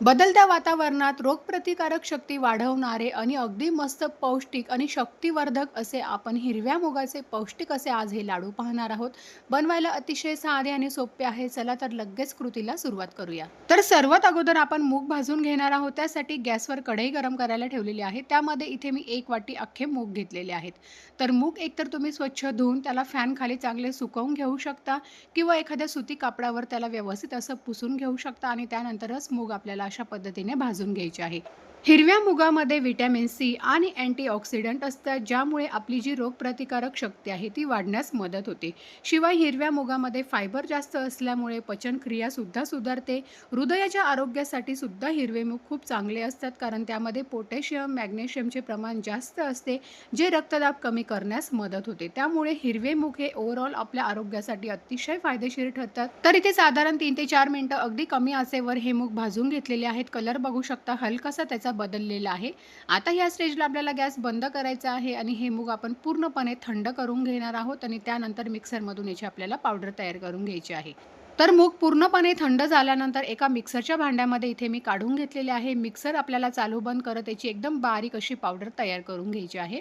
बदलत्या वातावरणात रोगप्रतिकारक शक्ती वाढवणारे आणि अगदी मस्त पौष्टिक आणि शक्तिवर्धक असे आपण हिरव्या मुगाचे पौष्टिक असे आज हे लाडू पाहणार आहोत. बनवायला अतिशय साधे आणि सोपे आहे. चला तर लगेच कृतीला सुरुवात करूया. तर सर्वात अगोदर आपण मूग भाजून घेणार आहोत. त्यासाठी गॅसवर कढई गरम करायला ठेवलेली आहे. त्यामध्ये इथे मी एक वाटी अख्खे मूग घेतलेले आहेत. तर मूग एकतर तुम्ही स्वच्छ धुवून त्याला फॅन खाली चांगले सुकवून घेऊ शकता किंवा एखाद्या सुती कापडावर त्याला व्यवस्थित असं पुसून घेऊ शकता आणि त्यानंतरच मूग आपल्याला अशा पद्धतीने भाजून घ्यायचे आहे. हिरव्या मुगामध्ये व्हिटॅमिन सी आणि अँटीऑक्सिडंट असतात ज्यामुळे आपली जी रोगप्रतिकारक शक्ती आहे ती वाढण्यास मदत होते. शिवाय हिरव्या मुगामध्ये फायबर जास्त असल्यामुळे पचनक्रियासुद्धा सुधारते. हृदयाच्या आरोग्यासाठी सुद्धा हिरवे मूग खूप चांगले असतात कारण त्यामध्ये पोटॅशियम मॅग्नेशियमचे प्रमाण जास्त असते जे रक्तदाब कमी करण्यास मदत होते. त्यामुळे हिरवे मूग हे ओव्हरऑल आपल्या आरोग्यासाठी अतिशय फायदेशीर ठरतात. तर इथे साधारण तीन ते चार मिनिटं अगदी कमी आचेवर हे मूग भाजून घेतलेले आहेत. कलर बघू शकता हलकासा त्याचा बदललेला आहे. आता ह्या स्टेजला आपल्याला गॅस बंद करायचा आहे आणि हे मूग आपण पूर्णपणे थंड करून घेणार आहोत आणि त्यानंतर मिक्सरमधून याची आपल्याला पावडर तयार करून घ्यायची आहे. तर मूग पूर्णपणे थंड झाल्यानंतर एका मिक्सरच्या भांड्यामध्ये इथे मी काढून घेतलेले आहे. मिक्सर आपल्याला चालू बंद करत याची एकदम बारीक अशी पावडर तयार करून घ्यायची आहे.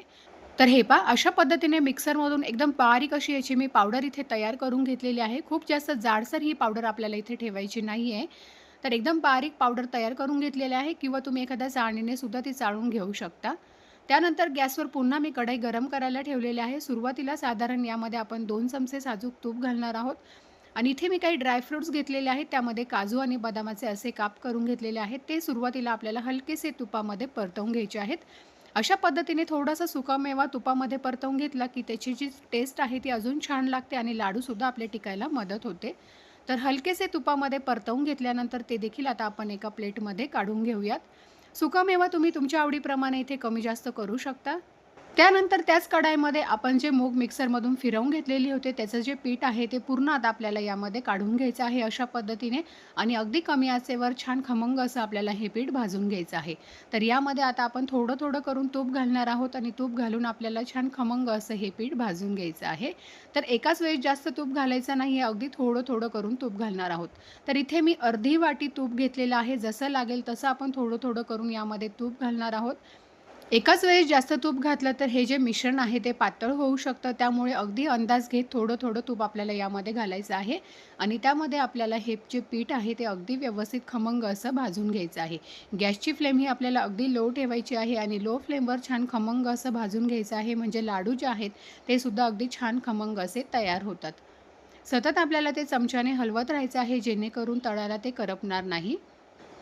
तर हे पा अशा पद्धतीने मिक्सरमधून एकदम बारीक अशी याची मी पावडर इथे तयार करून घेतलेली आहे. खूप जास्त जाडसर ही पावडर आपल्याला इथे ठेवायची नाही आहे तर एकदम बारीक पावडर तयार करून घेतलेली आहे. किंवा तुम्ही एखाद्या चाळणीने सुद्धा ती चाळून घेऊ शकता. त्यानंतर गॅसवर पुन्हा मी कढई गरम करायला ठेवलेली आहे. सुरुवातीला साधारण यामध्ये आपण दोन चमचे साजूक तूप घालणार आहोत. आणि इथे मी काही ड्रायफ्रूट्स घेतलेले आहेत. त्यामध्ये काजू आणि बदामाचे असे काप करून घेतलेले आहेत. ते सुरुवातीला आपल्याला हलकेसे तुपामध्ये परतवून घ्यायचे आहेत. अशा पद्धतीने थोडासा सुकामेवा तुपामध्ये परतवून घेतला की त्याची जी टेस्ट आहे ती अजून छान लागते आणि लाडूसुद्धा आपल्या टिकायला मदत होते. तर हलकेसे तुपामध्ये परतवून घेतल्यानंतर ते देखील आता आपण एका प्लेटमध्ये काढून घेऊयात. सुकामेवा तुम्ही तुमच्या आवडीप्रमाणे इथे कमी जास्त करू शकता. त्यानंतर त्याच कढाईमध्ये आपण जे मूग मिक्सरमधून फिरवून घेतलेली होते त्याचं जे पीठ आहे ते पूर्ण आता आपल्याला यामध्ये काढून घ्यायचं आहे अशा पद्धतीने आणि अगदी कमी आचेवर छान खमंग असं आपल्याला हे पीठ भाजून घ्यायचं आहे. तर यामध्ये आता आपण थोडं थोडं करून तूप घालणार आहोत आणि तूप घालून आपल्याला छान खमंग असं हे पीठ भाजून घ्यायचं आहे. तर एकाच वेळेस जास्त तूप घालायचं नाही आहे अगदी थोडं थोडं करून तूप घालणार आहोत. तर इथे मी अर्धी वाटी तूप घेतलेलं आहे जसं लागेल तसं आपण थोडं थोडं करून यामध्ये तूप घालणार आहोत. एकाच वेळेस जास्त तूप घातलं तर हे जे मिश्रण आहे ते पातळ होऊ शकतं. त्यामुळे अगदी अंदाज घेत थोडं थोडं तूप आपल्याला यामध्ये घालायचं आहे. आणि त्यामध्ये आपल्याला हे जे पीठ आहे ते अगदी व्यवस्थित खमंग असं भाजून घ्यायचं आहे. गॅसची फ्लेम ही आपल्याला अगदी लो ठेवायची आहे आणि लो फ्लेमवर छान खमंग असं भाजून घ्यायचं आहे. म्हणजे लाडू जे आहेत ते सुद्धा अगदी छान खमंग असे तयार होतात. सतत आपल्याला ते चमच्याने हलवत राहायचं आहे. जेणेकरून तळाला ते करपणार नाही.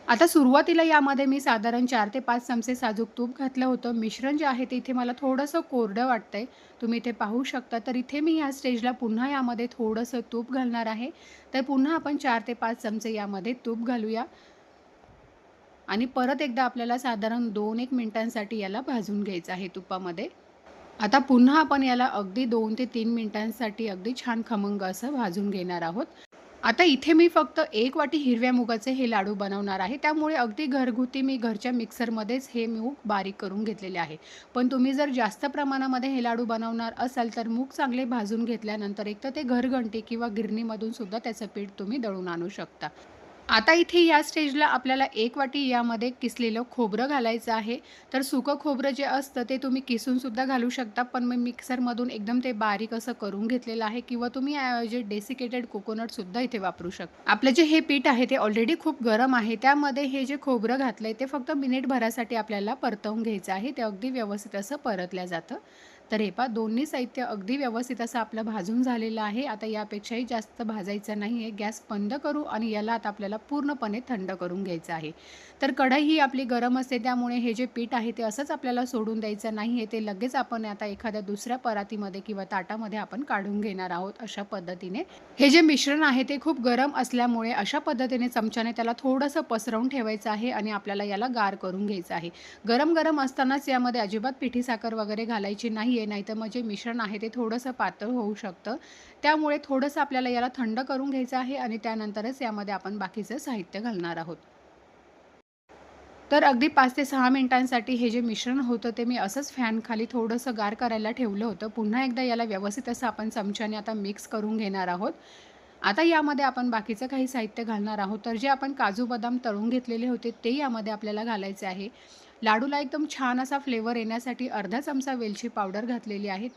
आता सुरुवातीला यामध्ये मी साधारण चार ते पाच चमचे साजूक तूप घातलं होतं. मिश्रण जे आहे ते इथे मला थोडंसं कोरडं वाटतंय. तुम्ही इथे पाहू शकता. तर इथे मी या स्टेजला पुन्हा यामध्ये थोडंसं तूप घालणार आहे. तर पुन्हा आपण चार ते पाच चमचे यामध्ये तूप घालूया. आणि परत एकदा आपल्याला साधारण दोन एक मिनिटांसाठी याला भाजून घ्यायचं आहे तुपामध्ये. आता पुन्हा आपण याला अगदी दोन ते तीन मिनिटांसाठी अगदी छान खमंग असं भाजून घेणार आहोत. आता इथे मी फक्त एक वाटी हिरव्या मुगाचे हे लाडू बनवणार आहे. त्यामुळे अगदी घरगुती मी घरच्या मिक्सरमध्येच हे मूग बारीक करून घेतलेले आहे. पण तुम्ही जर जास्त प्रमाणामध्ये हे लाडू बनवणार असाल तर मूग चांगले भाजून घेतल्यानंतर एक तर ते घरघंटी किंवा गिरणीमधून सुद्धा त्याचं पीठ तुम्ही दळून आणू शकता. आता इथे या स्टेजला आपल्याला एक वाटी यामध्ये किसलेलं खोबरं घालायचं आहे. तर सुकं खोबरं जे असतं ते तुम्ही किसूनसुद्धा घालू शकता. पण मी मिक्सरमधून एकदम ते बारीक असं करून घेतलेलं आहे. किंवा तुम्ही जे डेसिकेटेड कोकोनटसुद्धा इथे वापरू शकता. आपलं जे हे पीठ आहे ते ऑलरेडी खूप गरम आहे. त्यामध्ये हे जे खोबरं घातलं आहे ते फक्त मिनिटभरासाठी आपल्याला परतवून घ्यायचं आहे. ते अगदी व्यवस्थित असं परतल्या जातं. तर हे पा दोन्ही साहित्य अगदी व्यवस्थित असं आपलं भाजून झालेलं आहे. आता यापेक्षाही जास्त भाजायचं नाही आहे गॅस बंद करू आणि याला आता आपल्याला पूर्णपणे थंड करून घ्यायचं आहे. तर कढई ही आपली गरम असते त्यामुळे हे जे पीठ आहे ते असंच आपल्याला सोडून द्यायचं नाही आहे ते लगेच आपण आता एखाद्या दुसऱ्या परातीमध्ये किंवा ताटामध्ये आपण काढून घेणार आहोत अशा पद्धतीने. हे जे मिश्रण आहे ते खूप गरम असल्यामुळे अशा पद्धतीने चमच्याने त्याला थोडंसं पसरवून ठेवायचं आहे आणि आपल्याला याला गार करून घ्यायचं आहे. गरम गरम असतानाच यामध्ये अजिबात पिठी साखर वगैरे घालायची नाही आहे नाहीतर मग जे मिश्रण आहे ते थोडंसं पातळ होऊ शकतं. त्यामुळे थोडंसं आपल्याला याला थंड करून घ्यायचं आहे आणि त्यानंतरच यामध्ये आपण बाकीचं साहित्य घालणार आहोत. तर अगदी पाच ते सहा मिनिटांसाठी हे जे मिश्रण होतं ते मी असंच फॅन खाली थोडंसं गार करायला ठेवलं होतं. पुन्हा एकदा याला व्यवस्थित असं आपण चमच्याने आता मिक्स करून घेणार आहोत. आता यामध्ये आपण बाकीचं काही साहित्य घालणार आहोत. तर जे आपण काजू बदाम तळून घेतलेले होते ते यामध्ये आपल्याला घालायचे आहे. लाडूला एकदम छान असा फ्लेवर येण्यासाठी अर्धा चमचा वेलची पावडर घातलेली आहे.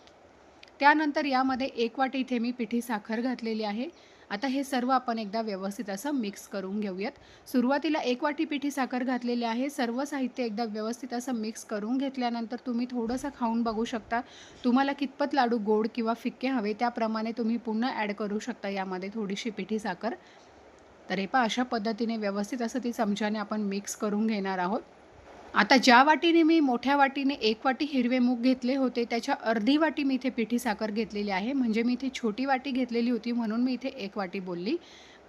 त्यानंतर यामध्ये एक वाटी इथे मी पिठी साखर घातलेली आहे. आता हे सर्व आपण एकदा व्यवस्थित असं मिक्स करून घेऊयात. सुरुवातीला एक वाटी पिठी साखर घातलेली आहे. सर्व साहित्य एकदा व्यवस्थित असं मिक्स करून घेतल्यानंतर तुम्ही थोडंसं खाऊन बघू शकता. तुम्हाला कितपत लाडू गोड किंवा फिक्के हवे त्याप्रमाणे तुम्ही पुन्हा ॲड करू शकता यामध्ये थोडीशी पिठी साखर. तर हे पहा अशा पद्धतीने व्यवस्थित असं ती चमच्याने आपण मिक्स करून घेणार आहोत. आता ज्या वाटीने मी मोठ्या वाटीने एक वाटी हिरवे मूग घेतले होते त्याच्या अर्धी वाटी मी इथे पिठी साखर घेतलेली आहे. म्हणजे मी इथे छोटी वाटी घेतलेली होती म्हणून मी इथे एक वाटी बोलली.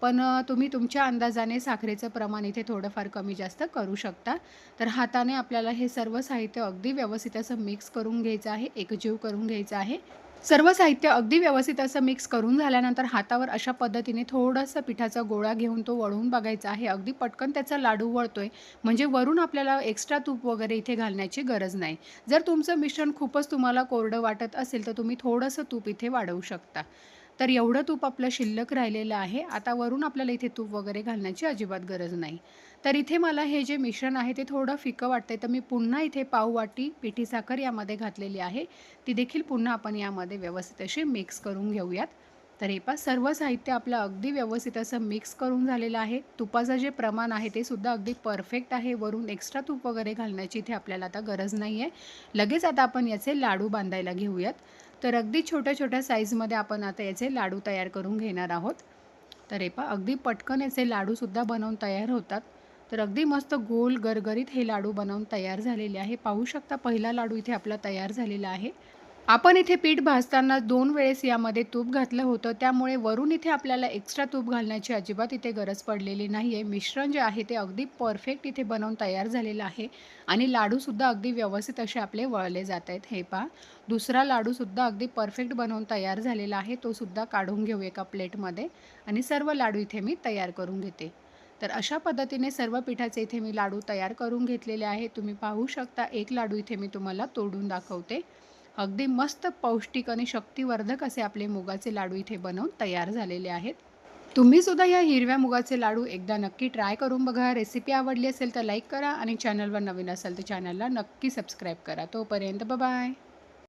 पण तुम्ही तुमच्या अंदाजाने साखरेचं प्रमाण इथे थोडंफार कमी जास्त करू शकता. तर हाताने आपल्याला हे सर्व साहित्य अगदी व्यवस्थित असं मिक्स करून घ्यायचं आहे एकजीव करून घ्यायचं आहे. सर्व साहित्य अगदी व्यवस्थित असं मिक्स करून झाल्यानंतर हातावर अशा पद्धतीने थोडंसं पिठाचा गोळा घेऊन तो वळून बघायचा आहे. अगदी पटकन त्याचा लाडू वळतोय. म्हणजे वरून आपल्याला एक्स्ट्रा तूप वगैरे इथे घालण्याची गरज नाही. जर तुमचं मिश्रण खूपच तुम्हाला कोरडं वाटत असेल तर तुम्ही थोडंसं तूप इथे वाढवू शकता. तर एवढं तूप आपलं शिल्लक राहिलेलं आहे आता वरून आपल्याला इथे तूप वगैरे घालण्याची अजिबात गरज नाही. तर इथे मला हे जे मिश्रण आहे ते थोडं फिकं वाटतंय तर मी पुन्हा इथे पाववाटी पिठी साखर यामध्ये घातलेली आहे. ती देखील पुन्हा आपण यामध्ये व्यवस्थित अशी मिक्स करून घेऊयात. तर हे पा सर्व साहित्य आपलं अगदी व्यवस्थित असं मिक्स करून झालेलं आहे. तुपाचं जे प्रमाण आहे ते सुद्धा अगदी परफेक्ट आहे. वरून एक्स्ट्रा तूप वगैरे घालण्याची इथे आपल्याला आता गरज नाही आहे लगेच आता आपण याचे लाडू बांधायला घेऊयात. तर अगदी छोट्या छोट्या साईजमध्ये आपण आता याचे लाडू तयार करून घेणार आहोत. तर हे पहा अगदी पटकन याचे लाडूसुद्धा बनवून तयार होतात. तर अगदी मस्त गोल गरगरीत हे लाडू बनवून तयार झालेले आहे. पाहू शकता पहिला लाडू इथे आपला तयार झालेला आहे. आपण इथे पीठ भाजताना दोन वेळेस यामध्ये तूप घातलं होतं त्यामुळे वरून इथे आपल्याला एक्स्ट्रा तूप घालण्याची अजिबात इथे गरज पडलेली नाही आहे मिश्रण जे आहे ते अगदी परफेक्ट इथे बनवून तयार झालेलं आहे आणि लाडूसुद्धा अगदी व्यवस्थित असे आपले वळले जात आहेत. हे पहा दुसरा लाडूसुद्धा अगदी परफेक्ट बनवून तयार झालेला आहे. तो सुद्धा काढून घेऊ एका प्लेटमध्ये आणि सर्व लाडू इथे मी तयार करून घेते. तर अशा पद्धतीने सर्व पिठाचे इथे मी लाडू तयार करून घेतलेले आहे तुम्ही पाहू शकता एक लाडू इथे मी तुम्हाला तोडून दाखवते. अगदी मस्त पौष्टिक आणि शक्तिवर्धक असे आपले मुगाचे लाडू इथे बनवून तयार झालेले आहेत. तुम्ही सुद्धा या हिरव्या मुगाचे लाडू एकदा नक्की ट्राय करून बघा. रेसिपी आवडली असेल तर लाईक करा आणि चॅनलवर नवीन असेल तर चॅनलला नक्की सबस्क्राईब करा. तोपर्यंत बाय